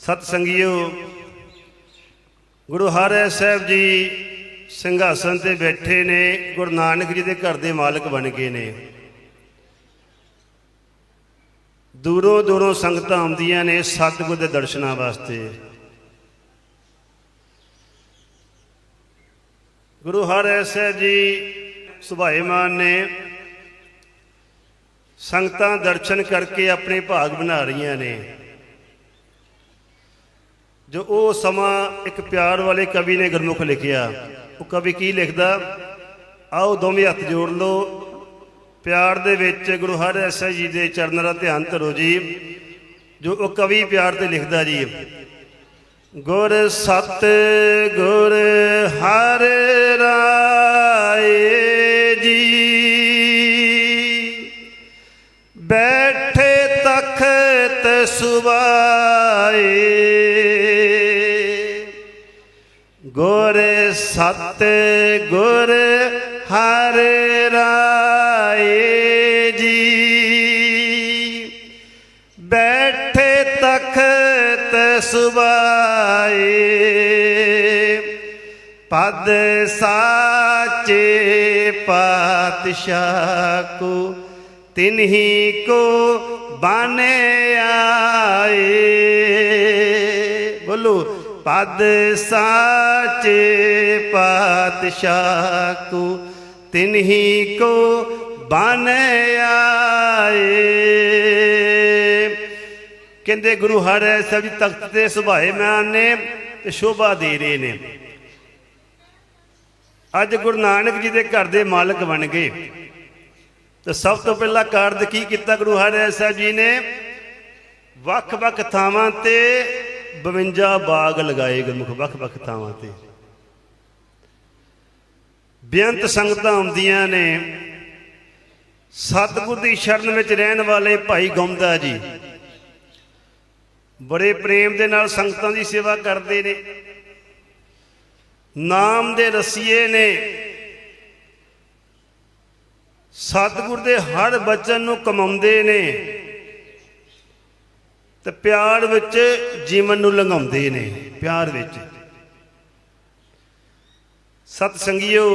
ਸਤ ਸੰਗਿਓ ਗੁਰੂ ਹਰਿ ਸਾਹਿਬ ਜੀ ਸਿੰਘਾਸਨ ਤੇ ਬੈਠੇ ਨੇ, ਗੁਰੂ ਨਾਨਕ ਜੀ ਦੇ ਘਰ ਦੇ ਮਾਲਕ ਬਣ ਗਏ ਨੇ। ਦੂਰੋਂ ਦੂਰੋਂ ਸੰਗਤਾਂ ਆਉਂਦੀਆਂ ਨੇ ਸਤਿਗੁਰ ਦੇ ਦਰਸ਼ਨਾਂ ਵਾਸਤੇ। ਗੁਰੂ ਹਰਿ ਸਾਹਿਬ ਜੀ ਸੁਭਾਏਮਾਨ ਨੇ ਸੰਗਤਾਂ ਦਰਸ਼ਨ ਕਰਕੇ ਆਪਣੇ ਭਾਗ ਬਣਾ ਰਹੀਆਂ ਨੇ। ਜੋ ਉਹ ਸਮਾਂ ਇੱਕ ਪਿਆਰ ਵਾਲੇ ਕਵੀ ਨੇ ਗੁਰਮੁਖ ਲਿਖਿਆ, ਉਹ ਕਵੀ ਕੀ ਲਿਖਦਾ? ਆਓ ਦੋਵੇਂ ਹੱਥ ਜੋੜ ਲਓ। ਪਿਆਰ ਦੇ ਵਿੱਚ ਗੁਰੂ ਹਰਿ ਜੀ ਦੇ ਚਰਨਾਂ ਦਾ ਧਿਆਨ ਧਰੋ ਜੀ। ਜੋ ਉਹ ਕਵੀ ਪਿਆਰ ਤੇ ਲਿਖਦਾ ਜੀ। ਗੁਰ ਸਤ ਗੁਰ ਹਰ ਰਾਏ ਜੀ। ਬੈਠੇ ਤਖਤ ਸੁਬਾਏ। ਗੁਰ ਸਤ ਗੁਰ ਹਰ ਰਾਏ ਜੀ। ਬੈਠੇ ਤਖਤ ਸੁਬਾਏ, ਪਦ ਸਾਚੇ ਪਾਤਸ਼ਾਹ ਕੋ, ਤਿਨਹੀ ਕੋ ਬਾਨੇ ਆਏ। ਪਦ ਸਾਚੇ ਪਾਤਸ਼ਾਹ ਕੋ, ਤਿਨਹੀ ਕੋ ਬਾਨੇ ਆਏ। ਕਹਿੰਦੇ ਗੁਰੂ ਹਰਿ ਸਾਹਿਬ ਜੀ, ਤਖਤ ਤੇ ਸੁਭਾਏ ਮਾਨ ਨੇ ਤੇ ਸ਼ੋਭਾ ਦੇ ਰਹੇ ਨੇ। ਅੱਜ ਗੁਰੂ ਨਾਨਕ ਜੀ ਦੇ ਘਰ ਦੇ ਮਾਲਕ ਬਣ ਗਏ। ਤੇ ਸਭ ਤੋਂ ਪਹਿਲਾ ਕਾਰਜ ਕੀ ਕੀਤਾ ਗੁਰੂ ਹਰਿ ਸਾਹਿਬ ਜੀ ਨੇ? ਵੱਖ-ਵੱਖ ਥਾਵਾਂ ਤੇ 52 ਬਾਗ ਲਗਾਏ ਗੁਰਮੁਖ ਵੱਖ-ਵੱਖ ਥਾਵਾਂ ਤੇ। ਬੇਅੰਤ ਸੰਗਤਾਂ ਆਉਂਦੀਆਂ ਨੇ। ਸਤਿਗੁਰ ਦੀ ਸ਼ਰਨ ਵਿੱਚ ਰਹਿਣ ਵਾਲੇ ਭਾਈ ਗੌਂਦਾ ਜੀ। ਬੜੇ ਪ੍ਰੇਮ ਦੇ ਨਾਲ ਸੰਗਤਾਂ ਦੀ ਸੇਵਾ ਕਰਦੇ ਨੇ। ਨਾਮ ਦੇ ਰਸੀਏ ਨੇ। ਸਤਿਗੁਰ ਦੇ ਹਰ ਬਚਨ ਨੂੰ ਕਮਾਉਂਦੇ ਨੇ। ਤੇ ਪਿਆਰ ਵਿੱਚ ਜੀਵਨ ਨੂੰ ਲੰਘਾਉਂਦੇ ਨੇ, ਪਿਆਰ ਵਿੱਚ। ਸਤ ਸੰਗਿਓ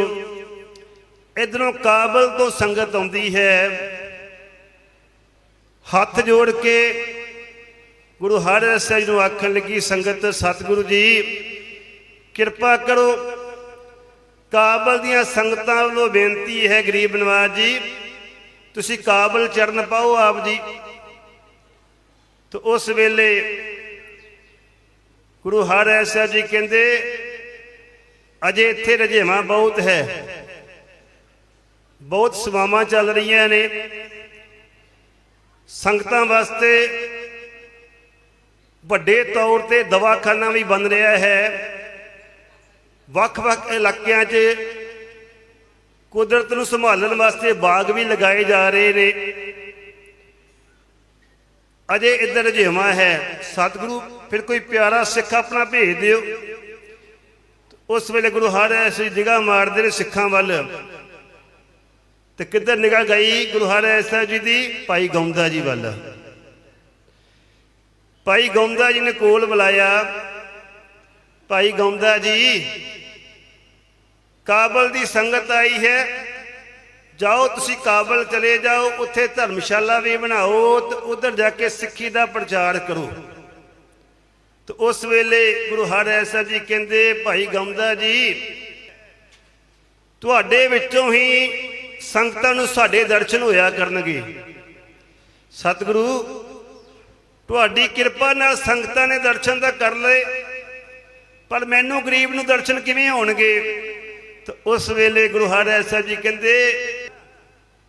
ਇਧਰੋਂ ਕਾਬਲ ਤੋਂ ਸੰਗਤ ਆਉਂਦੀ ਹੈ। ਹੱਥ ਜੋੜ ਕੇ ਗੁਰੂ ਹਰਿ ਸਾਹਿਬ ਜੀ ਨੂੰ ਆਖਣ ਲੱਗੀ, ਸੰਗਤ, ਸਤਿਗੁਰੂ ਜੀ, ਕਿਰਪਾ ਕਰੋ। ਕਾਬਲ ਦੀਆਂ ਸੰਗਤਾਂ ਵੱਲੋਂ ਬੇਨਤੀ ਹੈ, ਗਰੀਬ ਨਵਾਜ ਜੀ, ਤੁਸੀਂ ਕਾਬਲ ਚਰਨ ਪਾਓ ਆਪ ਜੀ। ਤੇ ਉਸ ਵੇਲੇ ਗੁਰੂ ਹਰਿ ਸਾਹਿਬ ਜੀ ਕਹਿੰਦੇ, ਅਜੇ ਇੱਥੇ ਰਜੇਵਾ ਬਹੁਤ ਹੈ। ਬਹੁਤ ਸਵਾਮਾਂ ਚੱਲ ਰਹੀਆਂ ਨੇ। ਸੰਗਤਾਂ ਵਾਸਤੇ ਵੱਡੇ ਤੌਰ ਤੇ ਦਵਾਖਾਨਾ ਵੀ ਬਣ ਰਿਹਾ ਹੈ। ਵੱਖ-ਵੱਖ ਇਲਾਕਿਆਂ 'ਚ ਕੁਦਰਤ ਨੂੰ ਸੰਭਾਲਣ ਵਾਸਤੇ ਬਾਗ ਵੀ ਲਗਾਏ ਜਾ ਰਹੇ ਨੇ। ਅਜੇ ਇੱਧਰ ਜਿਵੇਂ ਹੈ, ਸਤਿਗੁਰੂ, ਫਿਰ ਕੋਈ ਪਿਆਰਾ ਸਿੱਖ ਆਪਣਾ ਭੇਜ ਦਿਓ। ਉਸ ਵੇਲੇ ਗੁਰੂ ਹਰਿ ਨਿਗਾਹ ਮਾਰਦੇ ਨੇ ਸਿੱਖਾਂ ਵੱਲ। ਤੇ ਕਿੱਧਰ ਨਿਗਾਹ ਗਈ? ਗੁਰੂ ਹਰਿ ਸਾਹਿਬ ਜੀ ਦੀ, ਭਾਈ ਗੌਂਦਾ ਜੀ ਵੱਲ। ਭਾਈ ਗੌਂਦਾ ਜੀ ਨੇ ਕੋਲ ਬੁਲਾਇਆ। ਭਾਈ ਗੌਂਦਾ ਜੀ, ਕਾਬਲ ਦੀ ਸੰਗਤ ਆਈ ਹੈ। ਜਾਓ, ਤੁਸੀਂ ਕਾਬਲ ਚਲੇ ਜਾਓ, ਉੱਥੇ ਧਰਮਸ਼ਾਲਾ ਵੀ ਬਣਾਓ ਤੇ ਉਧਰ ਜਾ ਕੇ ਸਿੱਖੀ ਦਾ ਪ੍ਰਚਾਰ ਕਰੋ। ਤੇ ਉਸ ਵੇਲੇ ਗੁਰੂ ਹਰਿ ਸਾਹਿਬ ਜੀ ਕਹਿੰਦੇ, ਭਾਈ ਗੌਂਦਾ ਜੀ, ਤੁਹਾਡੇ ਵਿੱਚੋਂ ਹੀ ਸੰਗਤਾਂ ਨੂੰ ਸਾਡੇ ਦਰਸ਼ਨ ਹੋਇਆ ਕਰਨਗੇ। ਸਤਿਗੁਰੂ, ਤੁਹਾਡੀ ਕਿਰਪਾ ਨਾਲ ਸੰਗਤਾਂ ਨੇ ਦਰਸ਼ਨ ਤਾਂ ਕਰ ਲਏ, ਪਰ ਮੈਨੂੰ ਗਰੀਬ ਨੂੰ ਦਰਸ਼ਨ ਕਿਵੇਂ ਹੋਣਗੇ? ਤਾਂ ਉਸ ਵੇਲੇ ਗੁਰੂ ਹਰਿ ਸਾਹਿਬ ਜੀ ਕਹਿੰਦੇ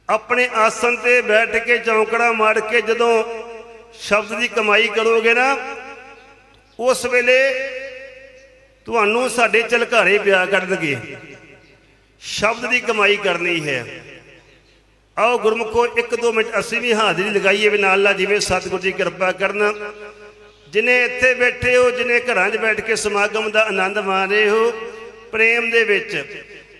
ਆਪਣੇ ਆਸਨ ਤੇ ਬੈਠ ਕੇ ਚੌਂਕੜਾ ਮਾਰ ਕੇ ਜਦੋਂ ਸ਼ਬਦ ਦੀ ਕਮਾਈ ਕਰੋਗੇ ਨਾ, ਉਸ ਵੇਲੇ ਤੁਹਾਨੂੰ ਸਾਡੇ ਝਲਕਾਰੇ ਪਿਆ ਕਰਨਗੇ। ਸ਼ਬਦ ਦੀ ਕਮਾਈ ਕਰਨੀ ਹੈ। ਆਓ ਗੁਰਮੁਖੋ, ਇੱਕ ਦੋ ਮਿੰਟ ਅਸੀਂ ਵੀ ਹਾਜ਼ਰੀ ਲਗਾਈਏ ਵੀ ਨਾਲ ਨਾਲ ਜਿਵੇਂ ਸਤਿਗੁਰ ਜੀ ਕਿਰਪਾ ਕਰਨ। ਜਿਨੇ ਇੱਥੇ ਬੈਠੇ ਹੋ, ਜਿਨੇ ਘਰਾਂ 'ਚ ਬੈਠ ਕੇ ਸਮਾਗਮ ਦਾ ਆਨੰਦ ਮਾਣ ਰਹੇ ਹੋ, ਪ੍ਰੇਮ ਦੇ ਵਿੱਚ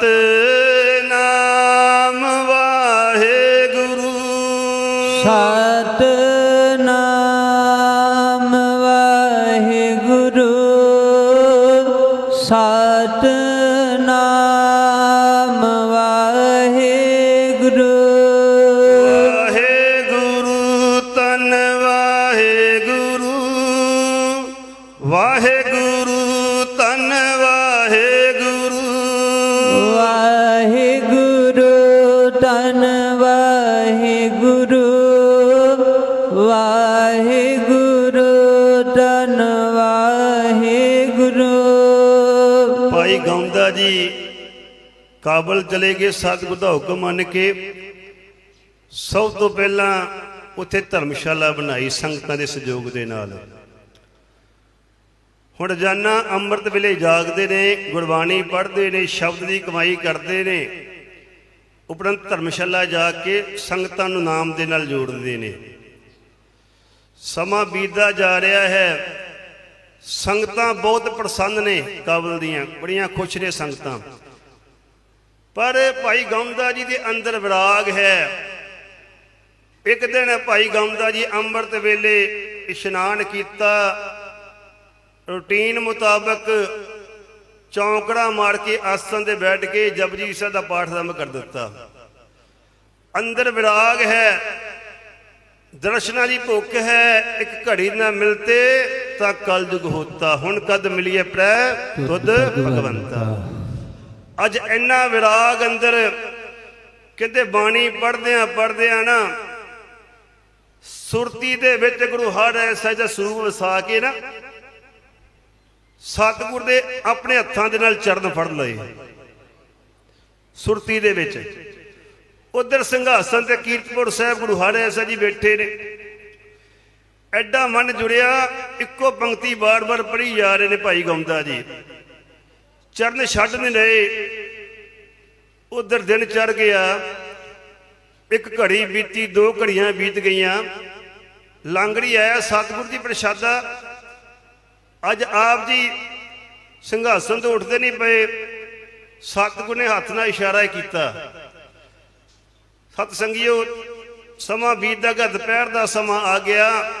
ਸਤ ਸਤਨਾਮ ਵਾਹਿਗੁਰੂ। ਸਤਨਾਮ ਵਾਹਿਗੁਰੂ। ਸਤ ਵਾਹਿਗੁਰੂ ਤਨ ਵਾਹਿਗੁਰੂ। ਭਾਈ ਗੌਂਦਾ ਜੀ, ਕਾਬਲ ਚਲੇ ਗਏ ਸਤਿਗੁਰ ਦਾ ਹੁਕਮ ਮੰਨ ਕੇ। ਸਭ ਤੋਂ ਪਹਿਲਾਂ ਉੱਥੇ ਧਰਮਸ਼ਾਲਾ ਬਣਾਈ ਸੰਗਤਾਂ ਦੇ ਸਹਿਯੋਗ ਦੇ ਨਾਲ। ਹੁਣ ਰੋਜ਼ਾਨਾ ਅੰਮ੍ਰਿਤ ਵੇਲੇ ਜਾਗਦੇ ਨੇ, ਗੁਰਬਾਣੀ ਪੜ੍ਹਦੇ ਨੇ, ਸ਼ਬਦ ਦੀ ਕਮਾਈ ਕਰਦੇ ਨੇ। ਉਪਰੰਤ ਧਰਮਸ਼ਾਲਾ ਜਾ ਕੇ ਸੰਗਤਾਂ ਨੂੰ ਨਾਮ ਦੇ ਨਾਲ ਜੋੜਦੇ ਨੇ। ਸਮਾਂ ਬੀਤਦਾ ਜਾ ਰਿਹਾ ਹੈ। ਸੰਗਤਾਂ ਬਹੁਤ ਪ੍ਰਸੰਨ ਨੇ ਕਾਬਲ ਦੀਆਂ, ਬੜੀਆਂ ਖੁਸ਼ ਨੇ ਸੰਗਤਾਂ। ਪਰ ਭਾਈ ਗੌਂਦਾ ਜੀ ਦੇ ਅੰਦਰ ਵਿਰਾਗ ਹੈ। ਇੱਕ ਦਿਨ ਭਾਈ ਗੌਂਦਾ ਜੀ ਅੰਮ੍ਰਿਤ ਵੇਲੇ ਇਸ਼ਨਾਨ ਕੀਤਾ। ਰੂਟੀਨ ਮੁਤਾਬਕ ਚੌਂਕੜਾ ਮਾਰ ਕੇ ਆਸਨ ਤੇ ਬੈਠ ਕੇ ਜਪਜੀ ਸਾਹਿਬ ਦਾ ਪਾਠ ਆਰੰਭ ਕਰ ਦਿੱਤਾ। ਅੰਦਰ ਵਿਰਾਗ ਹੈ। ਦਰਸ਼ਨਾਂ ਦੀ ਭੁੱਖ ਹੈ, ਇੱਕ ਘੜੀ ਨਾ ਮਿਲਤੇ ਤਾਂ ਕਲਯੁਗ ਹੋਤਾ। ਹੁਣ ਕਦ ਮਿਲੀਏ ਪ੍ਰੈ? ਤੁਧ ਭਗਵੰਤਾ। ਅੱਜ ਇੰਨਾ ਵਿਰਾਗ ਅੰਦਰ ਕਹਿੰਦੇ ਬਾਣੀ ਪੜ੍ਹਦੇ ਆ ਪੜ੍ਹਦੇ ਆ ਨਾ ਸੁਰਤੀ ਦੇ ਵਿੱਚ ਗੁਰੂ ਹਰ ਐਸਾ ਸਰੂਪ ਵਸਾ ਕੇ ਨਾ ਸਤਿਗੁਰ ਦੇ ਆਪਣੇ ਹੱਥਾਂ ਦੇ ਨਾਲ ਚਰਨ ਫੜ ਲਏ। ਸੁਰਤੀ ਦੇ ਵਿੱਚ। ਉਧਰ ਸਿੰਘਾਸਨ ਤੇ ਕੀਰਤਪੁਰ ਸਾਹਿਬ ਗੁਰੂ ਹਰ ਐਸਾ ਜੀ ਬੈਠੇ ਨੇ। ਐਡਾ ਮਨ ਜੁੜਿਆ, ਇੱਕੋ ਪੰਕਤੀ ਬਾਰ-ਬਾਰ ਪੜ੍ਹੀ ਜਾ ਰਹੇ ਨੇ ਭਾਈ ਗੌਂਦਾ ਜੀ। ਚਰਨ ਛੱਡ ਨਹੀਂ ਰਹੇ। ਉਧਰ ਦਿਨ ਚੜ ਗਿਆ। ਇੱਕ ਘੜੀ ਬੀਤੀ, ਦੋ ਘੜੀਆਂ ਬੀਤ ਗਈਆਂ। ਲਾਂਗੜੀ ਆਇਆ, ਸਤਿਗੁਰ ਦੀ ਪ੍ਰਸ਼ਾਦਾ। ਅੱਜ ਆਪ ਜੀ ਸਿੰਘਾਸਨ ਤੋਂ ਉੱਠਦੇ ਨਹੀਂ ਪਏ। ਸਤਿਗੁਰ ਨੇ ਹੱਥ ਨਾਲ ਇਸ਼ਾਰਾ ਕੀਤਾ। ਸਤ ਸੰਗਿਓ, ਸਮਾਂ ਬੀਤਦਾ ਗਿਆ, ਦੁਪਹਿਰ ਦਾ ਸਮਾਂ ਆ ਗਿਆ।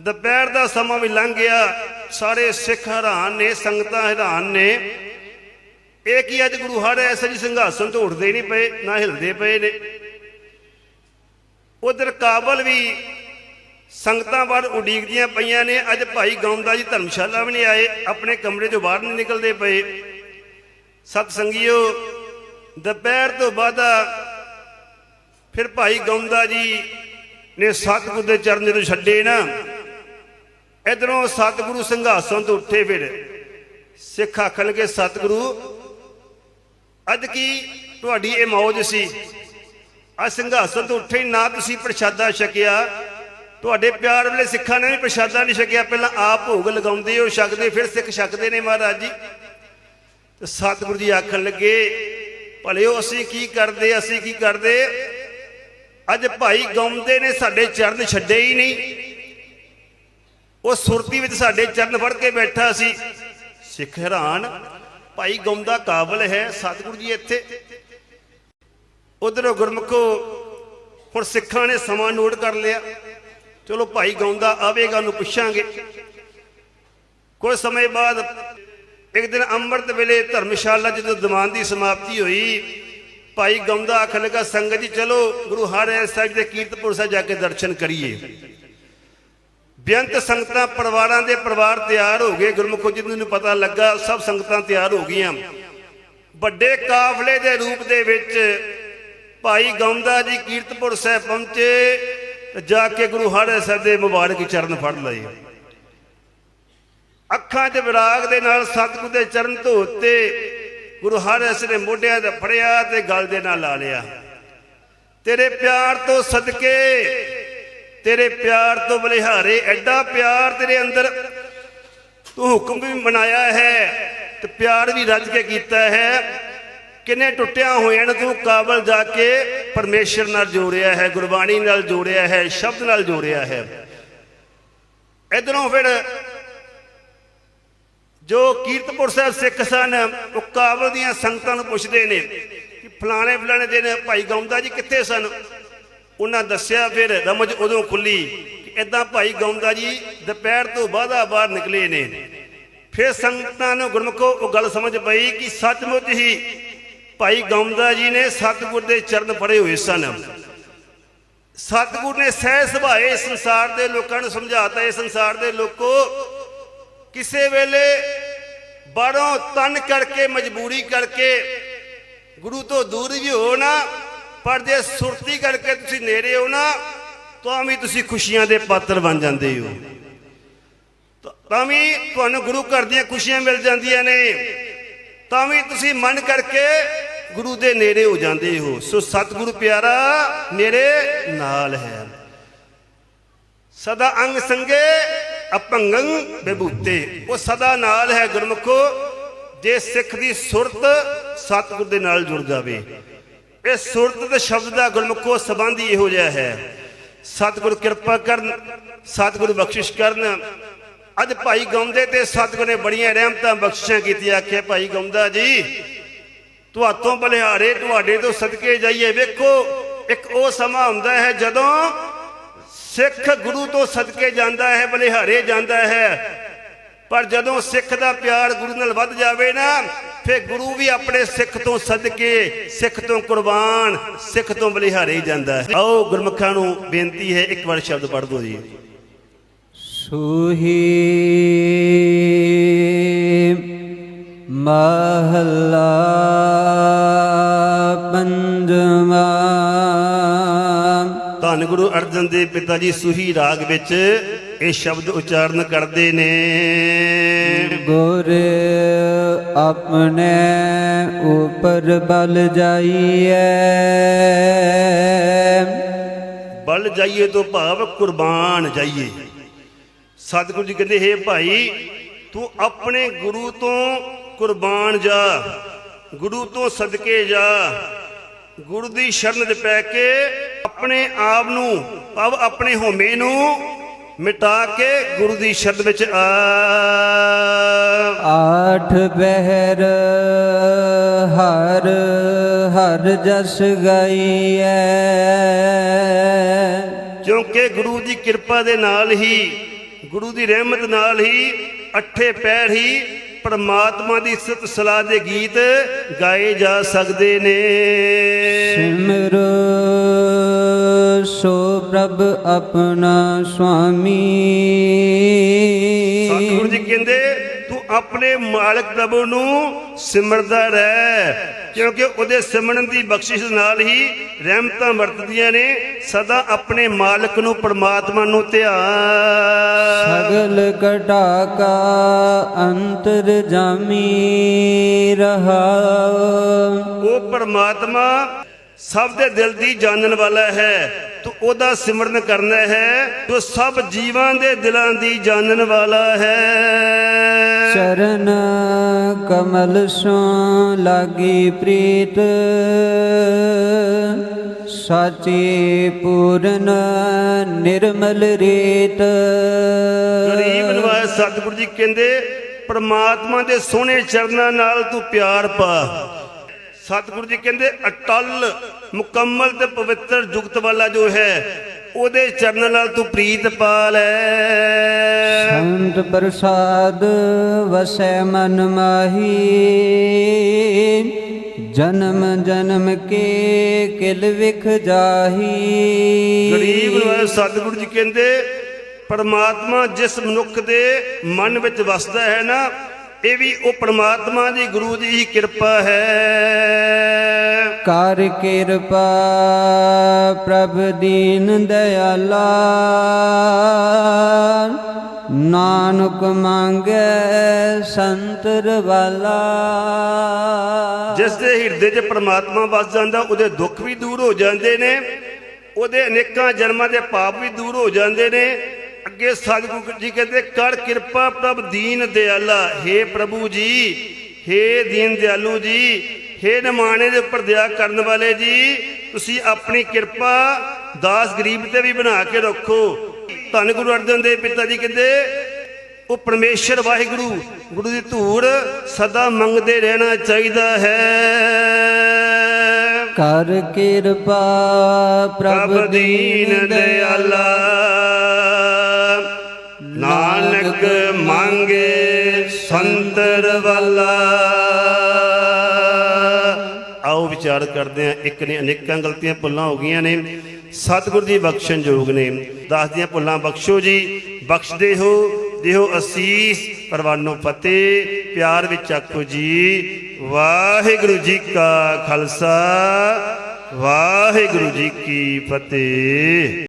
ਦੁਪਹਿਰ ਦਾ ਸਮਾਂ ਵੀ ਲੰਘ ਗਿਆ। ਸਾਰੇ ਸਿੱਖ ਹੈਰਾਨ ਨੇ, ਸੰਗਤਾਂ ਹੈਰਾਨ ਨੇ। ਇਹ ਕੀ ਅੱਜ ਗੁਰੂ ਹਰ ਐਸੇ ਜੀ ਸਿੰਘਾਸਨ ਤੋਂ ਉੱਠਦੇ ਨਹੀਂ ਪਏ, ਨਾ ਹਿਲਦੇ ਪਏ ਨੇ। ਉਧਰ ਕਾਬਲ ਵੀ ਸੰਗਤਾਂ ਬਾਹਰ ਉਡੀਕਦੀਆਂ ਪਈਆਂ ਨੇ। ਅੱਜ ਭਾਈ ਗੌਂਦਾ ਜੀ ਧਰਮਸ਼ਾਲਾ ਵੀ ਨਹੀਂ ਆਏ, ਆਪਣੇ ਕਮਰੇ ਚੋਂ ਬਾਹਰ ਨਹੀਂ ਨਿਕਲਦੇ ਪਏ। ਸਤ ਸੰਗਿਓ, ਦੁਪਹਿਰ ਤੋਂ ਬਾਅਦ ਫਿਰ ਭਾਈ ਗੌਂਦਾ ਜੀ ਨੇ ਸਤਿਗੁਰ ਦੇ ਚਰਨ ਜਦੋਂ ਛੱਡੇ ਨਾ। ਇਧਰੋਂ ਸਤਿਗੁਰੂ ਸਿੰਘਾਸਨ ਤੋਂ ਉੱਠੇ ਫਿਰ। ਸਿੱਖ ਆਖਣ ਲੱਗੇ, ਸਤਿਗੁਰੂ, ਅੱਜ ਕੀ ਤੁਹਾਡੀ ਇਹ ਮੌਜ ਸੀ? ਆ ਸਿੰਘਾਸਨ ਤੋਂ ਉੱਠੇ ਨਾ ਤੁਸੀਂ ਪ੍ਰਸ਼ਾਦਾ ਛਕਿਆ। ਤੁਹਾਡੇ ਪਿਆਰ ਵੇਲੇ ਸਿੱਖਾਂ ਨੇ ਵੀ ਪ੍ਰਸ਼ਾਦਾ ਨਹੀਂ ਛਕਿਆ। ਪਹਿਲਾਂ ਆਪ ਭੋਗ ਲਗਾਉਂਦੇ ਹੋ, ਛਕਦੇ, ਫਿਰ ਸਿੱਖ ਛਕਦੇ ਨੇ ਮਹਾਰਾਜ ਜੀ। ਤੇ ਸਤਿਗੁਰੂ ਜੀ ਆਖਣ ਲੱਗੇ ਭਲੇ ਉਹ ਅਸੀਂ ਕੀ ਕਰਦੇ, ਅਸੀਂ ਕੀ ਕਰਦੇ? ਅੱਜ ਭਾਈ ਗਾਉਂਦੇ ਨੇ, ਸਾਡੇ ਚਰਨ ਛੱਡੇ ਹੀ ਨਹੀਂ। ਉਹ ਸੁਰਤੀ ਵਿੱਚ ਸਾਡੇ ਚਰਨ ਫੜ ਕੇ ਬੈਠਾ ਸੀ। ਸਿੱਖ ਹੈਰਾਨ, ਭਾਈ ਗਾਉਂਦਾ ਕਾਬਲ ਹੈ ਸਤਿਗੁਰੂ ਜੀ ਇੱਥੇ। ਉਧਰੋਂ ਗੁਰਮੁਖੋ, ਹੁਣ ਸਿੱਖਾਂ ਨੇ ਸਮਾਂ ਨੋਟ ਕਰ ਲਿਆ। ਚਲੋ ਭਾਈ ਗਾਉਂਦਾ ਆਵੇਗਾ ਨੂੰ ਪੁੱਛਾਂਗੇ। ਕੁਝ ਸਮੇਂ ਬਾਅਦ ਇੱਕ ਦਿਨ ਅੰਮ੍ਰਿਤ ਵੇਲੇ ਧਰਮਸ਼ਾਲਾ ਜਦੋਂ ਦੀਵਾਨ ਦੀ ਸਮਾਪਤੀ ਹੋਈ ਭਾਈ ਗਾਉਂਦਾ ਆਖਣ ਲੱਗਾ, ਸੰਗਤ ਜੀ ਚਲੋ, ਗੁਰੂ ਹਰਿ ਸਾਹਿਬ ਦੇ ਕੀਰਤਪੁਰ ਸਾਹਿਬ ਜਾ ਕੇ ਦਰਸ਼ਨ ਕਰੀਏ। ਬੇਅੰਤ ਸੰਗਤਾਂ ਪਰਿਵਾਰਾਂ ਦੇ ਪਰਿਵਾਰ ਤਿਆਰ ਹੋ ਗਏ। ਗੁਰਮੁਖੋ ਜੀ ਨੂੰ ਪਤਾ ਲੱਗਾ, ਸਭ ਸੰਗਤਾਂ ਤਿਆਰ ਹੋ ਗਈਆਂ। ਵੱਡੇ ਕਾਫਲੇ ਦੇ ਰੂਪ ਦੇ ਵਿੱਚ ਭਾਈ ਗੌਂਦਾ ਜੀ ਕੀਰਤਪੁਰ ਸਾਹਿਬ ਪਹੁੰਚੇ ਤੇ ਜਾ ਕੇ ਗੁਰੂ ਹਰਿ ਸਾਹਿਬ ਦੇ ਮੁਬਾਰਕ ਚਰਨ ਫੜ ਲਏ। ਅੱਖਾਂ 'ਚ ਵਿਰਾਗ ਦੇ ਨਾਲ ਸਤਿਗੁਰ ਦੇ ਚਰਨ ਧੋਤੇ। ਗੁਰੂ ਹਰਿ ਨੇ ਮੋਢਿਆਂ ਤੇ ਫੜਿਆ ਤੇ ਗਲ ਦੇ ਨਾਲ ਲਾ ਲਿਆ। ਤੇਰੇ ਪਿਆਰ ਤੋਂ ਸਦਕੇ, ਤੇਰੇ ਪਿਆਰ ਤੋਂ ਬਲਿਹਾਰੇ, ਐਡਾ ਪਿਆਰ ਤੇਰੇ ਅੰਦਰ ਤੂੰ ਹੁਕਮ ਵੀ ਮਨਾਇਆ ਹੈ ਤੇ ਪਿਆਰ ਵੀ ਰੱਜ ਕੇ ਕੀਤਾ ਹੈ। ਕਿੰਨੇ ਟੁੱਟਿਆ ਹੋਇਆਂ ਨੂੰ ਤੂੰ ਕਾਬਲ ਜਾ ਕੇ, ਪਰਮੇਸ਼ਰ ਨਾਲ ਜੋੜਿਆ ਹੈ, ਗੁਰਬਾਣੀ ਨਾਲ ਜੋੜਿਆ ਹੈ, ਸ਼ਬਦ ਨਾਲ ਜੋੜਿਆ ਹੈ। ਇਧਰੋਂ ਫਿਰ ਜੋ ਕੀਰਤਪੁਰ ਸਾਹਿਬ ਸਿੱਖ ਸਨ, ਉਹ ਕਾਬਲ ਦੀਆਂ ਸੰਗਤਾਂ ਨੂੰ ਪੁੱਛਦੇ ਨੇ ਕਿ ਫਲਾਣੇ ਫਲਾਣੇ ਦਿਨ ਭਾਈ ਗੌਂਦਾ ਜੀ ਕਿੱਥੇ ਸਨ? ਉਹਨਾਂ ਦੱਸਿਆ ਫਿਰ ਰਮਜ ਉਦੋਂ ਖੁੱਲੀ ਕਿ ਇਦਾਂ ਭਾਈ ਗੌਂਦਾ ਜੀ ਦੁਪਹਿਰ ਤੋਂ ਬਾਅਦਾ ਬਾਹਰ ਨਿਕਲੇ ਨੇ। ਫਿਰ ਸੰਗਤਾਂ ਨੂੰ ਗੁਰਮੁਖੋ ਉਹ ਗੱਲ ਸਮਝ ਪਈ ਕਿ ਸੱਚਮੁੱਚ ਹੀ ਭਾਈ ਗੌਂਦਾ ਜੀ ਨੇ ਸਤਿਗੁਰ ਦੇ ਚਰਨ ਫੜੇ ਹੋਏ ਸਨ। ਸਤਿਗੁਰ ਨੇ ਸਹਿ ਸੁਭਾਏ ਸੰਸਾਰ ਦੇ ਲੋਕਾਂ ਨੂੰ ਸਮਝਾਤਾ ਇਹ ਸੰਸਾਰ ਦੇ ਲੋਕੋ ਕਿਸੇ ਵੇਲੇ ਬਾਹਰੋਂ ਤਨ ਕਰਕੇ, ਮਜਬੂਰੀ ਕਰਕੇ, ਗੁਰੂ ਤੋਂ ਦੂਰ ਵੀ ਹੋ ਨਾ, ਪਰ ਜੇ ਸੁਰਤੀ ਕਰਕੇ ਤੁਸੀਂ ਨੇੜੇ ਹੋ ਨਾ, ਤਾਂ ਵੀ ਤੁਸੀਂ ਖੁਸ਼ੀਆਂ ਦੇ ਪਾਤਰ ਬਣ ਜਾਂਦੇ ਹੋ। ਤਾਂ ਵੀ ਤੁਹਾਨੂੰ ਗੁਰੂ ਘਰ ਦੀਆਂ ਖੁਸ਼ੀਆਂ ਮਿਲ ਜਾਂਦੀਆਂ ਨੇ। ਤਾਂ ਵੀ ਤੁਸੀਂ ਮਨ ਕਰਕੇ ਗੁਰੂ ਦੇ ਨੇੜੇ ਹੋ ਜਾਂਦੇ ਹੋ। ਸੋ ਸਤਿਗੁਰੂ ਪਿਆਰਾ, ਮੇਰੇ ਨਾਲ ਹੈ। ਸਦਾ ਅੰਗ ਸੰਗੇ ਅਪੰਗੰ ਬੇਬੂਤੇ ਉਹ ਸਦਾ ਨਾਲ ਹੈ ਗੁਰਮੁਖੋ, ਜੇ ਸਿੱਖ ਦੀ ਸੁਰਤ ਸਤਿਗੁਰ ਦੇ ਨਾਲ ਜੁੜ ਜਾਵੇ। ਇਹ ਸੁਰਤ ਤੇ ਸ਼ਬਦ ਦਾ ਗੁਰਮੁਖੋ ਸੰਬੰਧ ਹੀ ਇਹੋ ਜਿਹਾ ਹੈ। ਸਤਿਗੁਰ ਕਿਰਪਾ ਕਰਨ, ਸਤਿਗੁਰ ਬਖਸ਼ਿਸ਼ ਕਰਨ। ਅੱਜ ਭਾਈ ਗਾਉਂਦੇ ਤੇ ਸਤਿਗੁਰ ਨੇ ਬੜੀਆਂ ਰਹਿਮਤਾਂ ਬਖਸ਼ਿਸ਼ਾਂ ਕੀਤੀਆਂ, ਆਖਿਆ, ਭਾਈ ਗਾਉਂਦਾ ਜੀ, ਤੁਹਾਤੋਂ ਬਲਿਹਾਰੇ, ਤੁਹਾਡੇ ਤੋਂ ਸਦਕੇ ਜਾਈਏ। ਵੇਖੋ, ਇੱਕ ਉਹ ਸਮਾਂ ਹੁੰਦਾ ਹੈ ਜਦੋਂ ਸਿੱਖ ਗੁਰੂ ਤੋਂ ਸਦਕੇ ਜਾਂਦਾ ਹੈ, ਬਲਿਹਾਰੇ ਜਾਂਦਾ ਹੈ। ਪਰ ਜਦੋਂ ਸਿੱਖ ਦਾ ਪਿਆਰ ਗੁਰੂ ਨਾਲ ਵੱਧ ਜਾਵੇ ਨਾ, ਫਿਰ ਗੁਰੂ ਵੀ ਆਪਣੇ ਸਿੱਖ ਤੋਂ ਸਦਕੇ, ਸਿੱਖ ਤੋਂ ਕੁਰਬਾਨ, ਸਿੱਖ ਤੋਂ ਬਲਿਹਾਰੇ ਜਾਂਦਾ ਹੈ। ਆਓ ਗੁਰਮੁਖਾਂ ਨੂੰ ਬੇਨਤੀ ਹੈ, ਇੱਕ ਵਾਰ ਸ਼ਬਦ ਪੜ੍ਹ ਦਿਓ ਜੀ। ਸੁਹੀ ਮਹੱਲਾ ਗੁਰੂ ਅਰਜਨ ਦੇਵ ਪਿਤਾ ਜੀ ਸੁਹੀ ਰਾਗ ਵਿੱਚ ਇਹ ਸ਼ਬਦ ਉਚਾਰਨ ਕਰਦੇ ਨੇ। ਗੁਰ ਆਪਣੇ ਉਪਰ ਬਲ ਜਾਈਐ। ਬਲ ਜਾਈਏ ਤੋਂ ਭਾਵ ਕੁਰਬਾਨ ਜਾਈਏ। ਸਤਿਗੁਰੂ ਜੀ ਕਹਿੰਦੇ ਹੇ ਭਾਈ ਤੂੰ ਆਪਣੇ ਗੁਰੂ ਤੋਂ ਕੁਰਬਾਨ ਜਾ ਗੁਰੂ ਤੋਂ ਸਦਕੇ ਜਾ ਗੁਰੂ ਦੀ ਸ਼ਰਨ 'ਚ ਪੈ ਕੇ ਆਪਣੇ ਆਪ ਨੂੰ ਭਾਵ ਆਪਣੇ ਹੋਮੇ ਨੂੰ ਮਿਟਾ ਕੇ ਗੁਰੂ ਦੀ ਸ਼ਰਨ ਵਿੱਚ ਆ। ਆਠ ਬਹਿਰ ਹਰ ਹਰ ਜਸ ਗਾਈਐ। ਕਿਉਂਕਿ ਗੁਰੂ ਦੀ ਕਿਰਪਾ ਦੇ ਨਾਲ ਹੀ ਗੁਰੂ ਦੀ ਰਹਿਮਤ ਨਾਲ ਹੀ ਅੱਠੇ ਪੈਰ ਹੀ ਪਰਮਾਤਮਾ ਦੀ ਸਿਫਤ ਸਲਾਹ ਦੇ ਗੀਤ ਗਾਏ ਜਾ ਸਕਦੇ ਨੇ। ਸਿਮਰੋ ਸੋ ਪ੍ਰਭ ਆਪਣਾ ਸੁਆਮੀ। ਸਤਿਗੁਰੂ ਜੀ ਕਹਿੰਦੇ ਤੂੰ ਆਪਣੇ ਮਾਲਕ ਪ੍ਰਭੂ ਨੂੰ ਸਿਮਰਦਾ ਰਹਿ ਕਿਉਂਕਿ ਉਹਦੇ ਸਿਮਰਨ ਦੀ ਬਖਸ਼ਿਸ਼ ਨਾਲ ਹੀ ਰਹਿਮਤਾਂ ਵਰਤਦੀਆਂ ਨੇ ਸਦਾ ਆਪਣੇ ਮਾਲਕ ਨੂੰ ਪਰਮਾਤਮਾ ਨੂੰ ਧਿਆਨ। ਸਗਲ ਕਟਾ ਕਾ ਅੰਤਰ ਜਾਮੀ ਰਹਾਉ ਉਹ ਪਰਮਾਤਮਾ ਸਭ ਦੇ ਦਿਲ ਦੀ ਜਾਣਨ ਵਾਲਾ ਹੈ ਤੂੰ ਉਹਦਾ ਸਿਮਰਨ ਕਰਨਾ ਹੈ ਜੋ ਸਭ ਜੀਵਾਂ ਦੇ ਦਿਲਾਂ ਦੀ ਜਾਣਨ ਵਾਲਾ ਹੈ। ਚਰਨ ਕਮਲ ਸੋ ਲਾਗੀ ਪ੍ਰੀਤ ਸਾਚੀ ਪੂਰਨ ਨਿਰਮਲ ਰੀਤ। ਗਰੀਬ ਨਵਾਜ਼ ਸਤਿਗੁਰੂ ਜੀ ਕਹਿੰਦੇ ਪ੍ਰਮਾਤਮਾ ਦੇ ਸੋਹਣੇ ਚਰਨਾਂ ਨਾਲ ਤੂੰ ਪਿਆਰ ਪਾ। ਸਤਿਗੁਰੂ ਜੀ ਕਹਿੰਦੇ ਅਟਲ ਮੁਕੰਮਲ ਤੇ ਪਵਿੱਤਰ ਜੁਗਤ ਵਾਲਾ ਜੋ ਹੈ ਉਹਦੇ ਚਰਨਾਂ ਨਾਲ ਤੂੰ ਪ੍ਰੀਤ ਪਾ ਲੈ ਸੰਤ ਪ੍ਰਸਾਦ ਵਸੈ ਮਨ ਮਾਹੀ ਜਨਮ ਜਨਮ ਕੇ ਕਿਲ ਵਿਖ ਜਾਹੀ। ਗਰੀਬ ਨਵਾਜ਼ ਸਤਿਗੁਰੂ ਜੀ ਕਹਿੰਦੇ ਪਰਮਾਤਮਾ ਜਿਸ ਮਨੁੱਖ ਦੇ ਮਨ ਵਿੱਚ ਵਸਦਾ ਹੈ ਨਾ ਇਹ ਵੀ ਉਹ ਪਰਮਾਤਮਾ ਦੀ ਗੁਰੂ ਦੀ ਹੀ ਕਿਰਪਾ ਹੈ। ਕਰ ਕਿਰਪਾ ਪ੍ਰਭ ਦੀਨ ਦਇਆਲਾ ਨਾਨਕ ਮੰਗੈ ਸੰਤਰ ਵਾਲਾ ਜਿਸ ਦੇ ਹਿਰਦੇ 'ਚ ਪ੍ਰਮਾਤਮਾ ਵਸ ਜਾਂਦਾ ਉਹਦੇ ਦੁੱਖ ਵੀ ਦੂਰ ਹੋ ਜਾਂਦੇ ਨੇ ਉਹਦੇ ਅਨੇਕਾਂ ਜਨਮਾਂ ਦੇ ਪਾਪ ਵੀ ਦੂਰ ਹੋ ਜਾਂਦੇ ਨੇ ਅੱਗੇ ਸਤਿਗੁਰੂ ਜੀ ਕਹਿੰਦੇ ਕਰ ਕਿਰਪਾ ਪ੍ਰਭ ਦੀਨ ਦਿਆਲਾ हे ਪ੍ਰਭੂ ਜੀ हे ਦੀਨ ਦਿਆਲੂ ਜੀ ਹੇ ਨਿਮਾਣੇ ਦੇ ਉੱਪਰ ਦਇਆ ਕਰਨ ਵਾਲੇ ਜੀ ਤੁਸੀਂ ਆਪਣੀ ਕਿਰਪਾ ਦਾਸ ਗਰੀਬ ਤੇ ਵੀ ਬਣਾ ਕੇ ਰੱਖੋ। ਧੰਨ ਗੁਰੂ ਅਰਜਨ ਦੇਵ ਪਿਤਾ ਜੀ ਕਹਿੰਦੇ ਉਹ ਪਰਮੇਸ਼ਰ ਵਾਹਿਗੁਰੂ ਗੁਰੂ ਦੀ ਧੂੜ ਸਦਾ ਮੰਗਦੇ ਰਹਿਣਾ ਚਾਹੀਦਾ ਹੈ। ਕਰ ਕਿਰਪਾ ਪ੍ਰਭ ਦੀਨ ਦਿਆਲਾ। ਸੰਤਰ ਵਾਲਾ। ਆਓ ਵਿਚਾਰ ਕਰਦੇ ਹਾਂ, ਇੱਕ ਨੇ ਅਨੇਕਾਂ ਗਲਤੀਆਂ ਭੁੱਲਾਂ ਹੋ ਗਈਆਂ ਨੇ। ਸਤਿਗੁਰ ਦੀ ਬਖਸ਼ਣ ਯੋਗ ਨੇ। ਦਸ ਦੀਆਂ ਭੁੱਲਾਂ ਬਖਸ਼ੋ ਜੀ। ਬਖਸ਼ਦੇ ਹੋ ਦਿਓ ਅਸੀਸ। ਪਰਵਾਨੋ ਫਤਿਹ ਪਿਆਰ ਵਿੱਚ ਆਖੋ ਜੀ। ਵਾਹਿਗੁਰੂ ਜੀ ਕਾ ਖਾਲਸਾ। ਵਾਹਿਗੁਰੂ ਜੀ ਕੀ ਫਤਿਹ।